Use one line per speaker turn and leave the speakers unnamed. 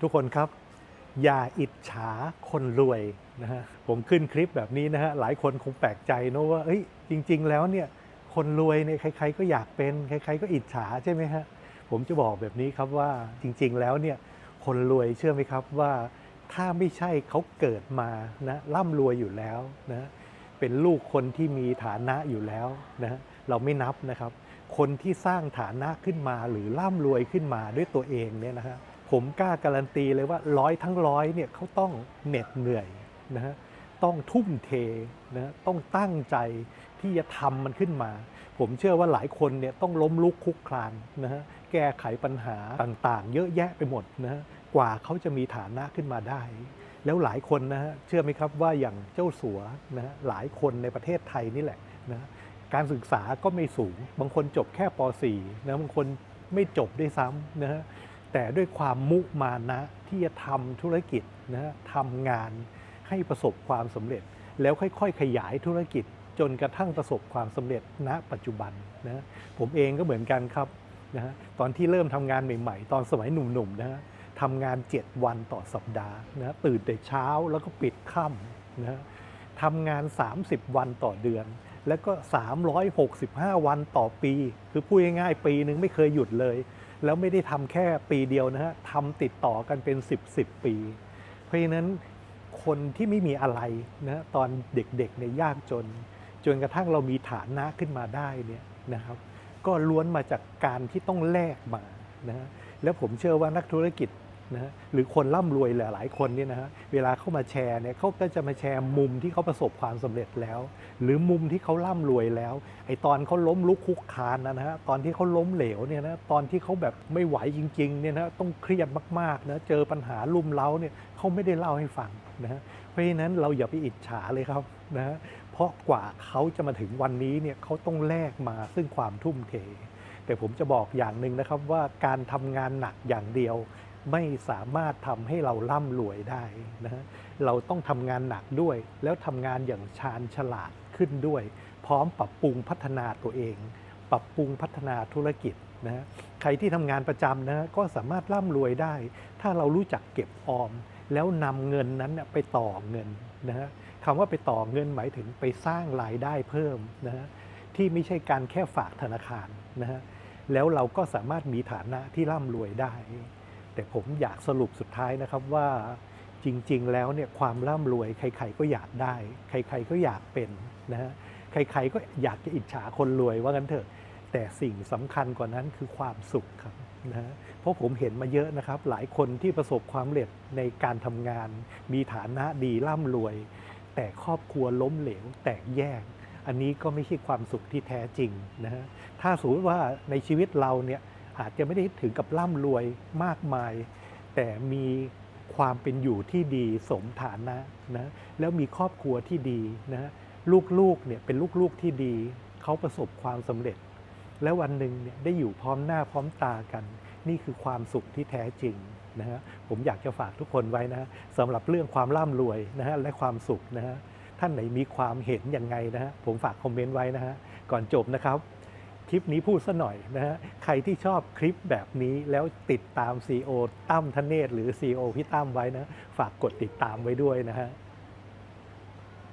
ทุกคนครับ อย่าอิจฉาคนรวยนะฮะผมขึ้นคลิปแบบนี้นะฮะหลายคนคงแปลกใจเนอะว่าเอ้ยจริง ๆ แล้วเนี่ยคนรวยเนี่ยใครๆก็อยากเป็นใครๆก็อิจฉาใช่ไหมฮะผมจะบอกแบบนี้ครับว่าจริง ๆ แล้วเนี่ยคนรวยเชื่อไหมครับว่าถ้าไม่ใช่เขาเกิดมานะร่ำรวยอยู่แล้วนะเป็นลูกคนที่มีฐานะอยู่แล้วนะเราไม่นับนะครับ คนที่สร้างฐานะขึ้นมาหรือร่ำรวยขึ้นมาด้วยตัวเองเนี่ยนะฮะ ผมกล้าการันตีเลยว่าร้อยทั้งร้อยเนี่ยเขาต้องเหน็ดเหนื่อยนะฮะต้องทุ่มเทนะฮะต้องตั้งใจที่จะทำมันขึ้นมา ผมเชื่อว่าหลายคนเนี่ยต้องล้มลุกคลุกคลานนะฮะแก้ไขปัญหาต่างๆ เยอะแยะไปหมดนะฮะกว่าเขาจะมีฐานะขึ้นมาได้ แล้วหลายคนนะฮะเชื่อไหมครับว่าอย่างเจ้าสัวนะฮะหลายคนในประเทศไทยนี่แหละนะฮะการศึกษาก็ไม่สูง บางคนจบแค่ป .4 นะบางคนไม่จบด้วยซ้ำนะฮะ แต่ด้วยความมุมานะที่จะทำธุรกิจนะทำงานให้ประสบความสำเร็จ แล้วค่อยๆ ขยายธุรกิจจนกระทั่งประสบความสำเร็จณปัจจุบันนะผมเองก็เหมือนกันครับนะฮะตอนที่เริ่มทำงานใหม่ๆ ตอนสมัยหนุ่มๆนะฮะทำงาน 7 วันต่อสัปดาห์นะตื่นแต่เช้าแล้วก็ปิดค่ำนะทำงาน 30 วันต่อเดือน แล้วก็ 365 วันต่อปี คือพูดง่ายๆปีนึงไม่เคยหยุดเลย แล้วไม่ได้ทำแค่ปีเดียวนะฮะทำติดต่อกันเป็น 10 10 ปี เพราะฉะนั้นคนที่ไม่มีอะไรนะตอนเด็กๆเนี่ยยากจน จนกระทั่งเรามีฐานะขึ้นมาได้เนี่ยนะครับก็ล้วนมาจากการที่ต้องแลกมานะฮะแล้วผมเชื่อว่านักธุรกิจ นะฮะหรือคนร่ำรวยหลายๆคนเนี่ยนะฮะเวลาเข้ามาแชร์เนี่ยเขาก็จะมาแชร์มุมที่เขาประสบความสำเร็จแล้ว หรือมุมที่เขาร่ำรวยแล้วไอตอนเขาล้มลุกคลุกคานนะฮะตอนที่เขาล้มเหลวเนี่ยนะตอนที่เขาแบบไม่ไหวจริงๆเนี่ยนะต้องเครียดมากๆนะเจอปัญหาลุมเล้าเนี่ยเขาไม่ได้เล่าให้ฟังนะเพราะฉะนั้นเราอย่าไปอิจฉาเลยครับนะเพราะกว่าเขาจะมาถึงวันนี้เนี่ยเขาต้องแลกมาซึ่งความทุ่มเท แต่ผมจะบอกอย่างหนึ่งนะครับว่าการทำงานหนักอย่างเดียว ไม่สามารถทำให้เราร่ำรวยได้นะฮะเราต้องทำงานหนักด้วย แล้วทำงานอย่างชาญฉลาดขึ้นด้วย พร้อมปรับปรุงพัฒนาตัวเอง ปรับปรุงพัฒนาธุรกิจนะฮะใครที่ทำงานประจำนะฮะก็สามารถร่ำรวยได้ ถ้าเรารู้จักเก็บออม แล้วนำเงินนั้นไปต่อเงินนะฮะคำว่าไปต่อเงินหมายถึงไปสร้างรายได้เพิ่มนะฮะที่ไม่ใช่การแค่ฝากธนาคารนะฮะแล้วเราก็สามารถมีฐานะที่ร่ำรวยได้ แต่ผมอยากสรุปสุดท้ายนะครับว่าจริง ๆ แล้วเนี่ยความร่ำรวยใคร ๆ ก็อยากได้ ใคร ๆ ก็อยากเป็นนะฮะใคร ๆ ก็อยากจะอิจฉาคนรวยว่ากันเถอะ แต่สิ่งสำคัญกว่านั้นคือความสุขครับนะฮะเพราะผมเห็นมาเยอะนะครับ หลายคนที่ประสบความสำเร็จในการทำงาน มีฐานะดีร่ำรวย แต่ครอบครัวล้มเหลวแตกแยก อันนี้ก็ไม่ใช่ความสุขที่แท้จริงนะฮะถ้าสมมติว่าในชีวิตเราเนี่ย อาจจะไม่ได้ถึงกับร่ำรวยมากมาย แต่มีความเป็นอยู่ที่ดีสมฐานะนะแล้วมีครอบครัวที่ดีนะลูกๆเนี่ยเป็นลูกๆที่ดีเขาประสบความสำเร็จ แล้ววันหนึ่งเนี่ยได้อยู่พร้อมหน้าพร้อมตากัน นี่คือความสุขที่แท้จริงนะฮะผมอยากจะฝากทุกคนไว้นะฮะสำหรับเรื่องความร่ำรวยนะฮะและความสุขนะฮะท่านไหนมีความเห็นยังไงนะฮะผมฝากคอมเมนต์ไว้นะฮะก่อนจบนะครับ คลิปนี้พูดซะหน่อยนะฮะใครที่ชอบคลิปแบบนี้แล้วติดตาม CEO ตั้มธเนศหรือ CEO พี่ตั้มไว้นะ ฝากกดติดตามไว้ด้วยนะฮะ